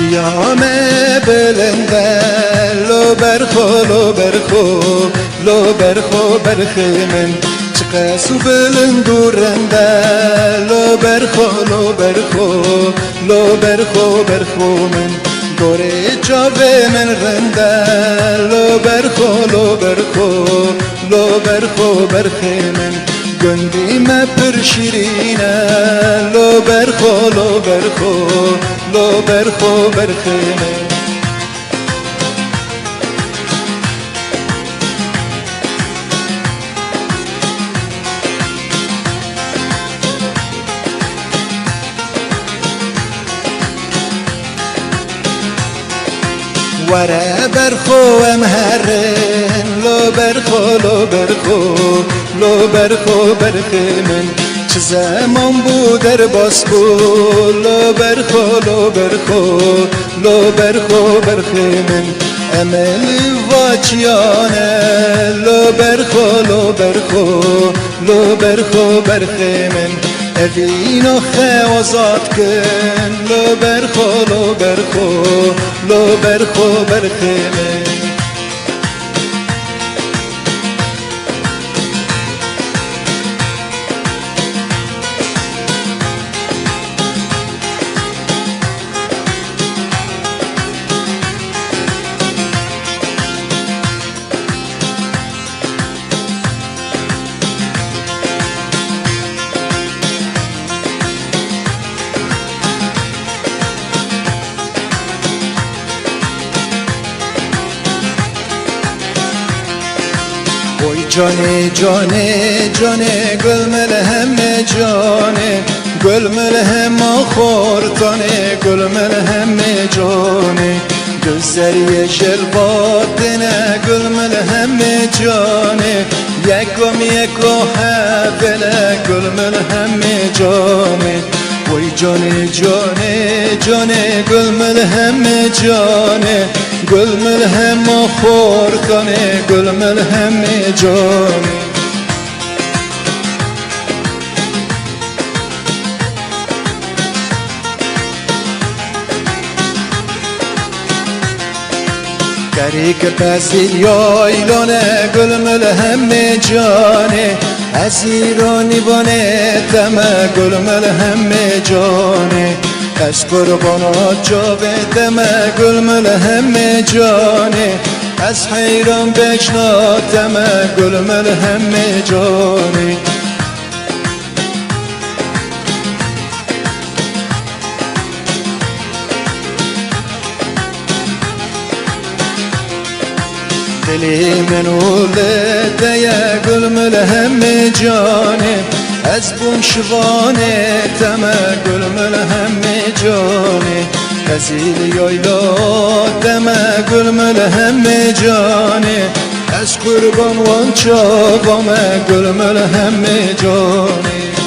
Siyame belende lo berho lo berho lo berho berhimen çıka su belin lo berho lo berho lo berho berhomen dore çave rende lo berho lo berho lo berho berhimen Gönlüme pür şirine Lo berho lo berho لو برخو لو برخو برخینه وره برخو امهرن لو برخو لو برخو لو برخو برخی من چه زمان بود در باس بود لو برخو لو برخو لو برخو برخی من امل واچیانه لو برخو لو برخو لو برخو برخی من اوینو خوازات کن لو برخو لو برخو لو برخو برخی من جانی جانی جانی گل مل هم جانی گل مل هم آخور تانی گل مل هم جانی گزاری شل با دن گل مل هم جانی یک و میک و هفلا گل مل جانی جانی جانی جانی گل جانی گل ملهم خور کنه گل ملهم کاری که یا یایلانه گل ملهم جانه. از ایرانی بانه تمه گل ملهم جانه. کاش قربان آجوا به دم گل مل همه جانی از حیران بگش نادم گل مل همه جانی دلی من ول دیا گل مل همه جانی از بون شبانه دم Ezil yayla deme gülmül hem cane Ez kurban van çavame gülmül hem cane